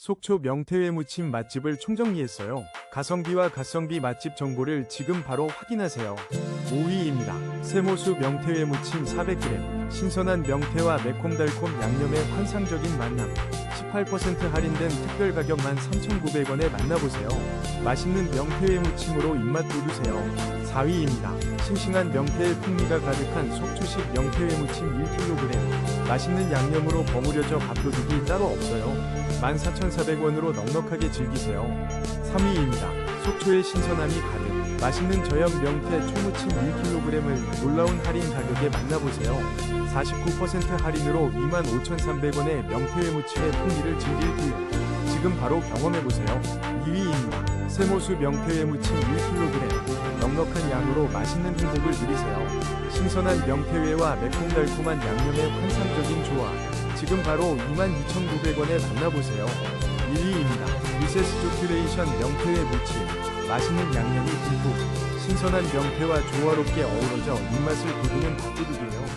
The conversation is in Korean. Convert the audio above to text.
속초 명태회 무침 맛집을 총정리했어요. 가성비와 가성비 맛집 정보를 지금 바로 확인하세요. 5위입니다. 세모수 명태회 무침 400g. 신선한 명태와 매콤달콤 양념의 환상적인 만남. 18% 할인된 특별 가격 13,900원에 만나보세요. 맛있는 명태회 무침으로 입맛 돋우세요. 4위입니다. 싱싱한 명태의 풍미가 가득한 속초식 명태회 무침 1kg. 맛있는 양념으로 버무려져 밥도둑이 따로 없어요. 14,400원으로 넉넉하게 즐기세요. 3위입니다. 속초의 신선함이 가득. 맛있는 저염 명태 초무침 1kg을 놀라운 할인 가격에 만나보세요. 49% 할인으로 25,300원의 명태회 무침의 풍미를 즐길 기회. 지금 바로 경험해보세요. 2위입니다. 세모수 명태회 무침 1kg. 넉넉한 양으로 맛있는 행복을 누리세요. 신선한 명태회와 매콤달콤한 양념의 환상적인 조화. 지금 바로 22,900원에 만나보세요. 1위입니다. 미세스 조큐레이션 명태회 무침. 맛있는 양념이 듬뿍. 신선한 명태와 조화롭게 어우러져 입맛을 돋우는 밥도둑이에요.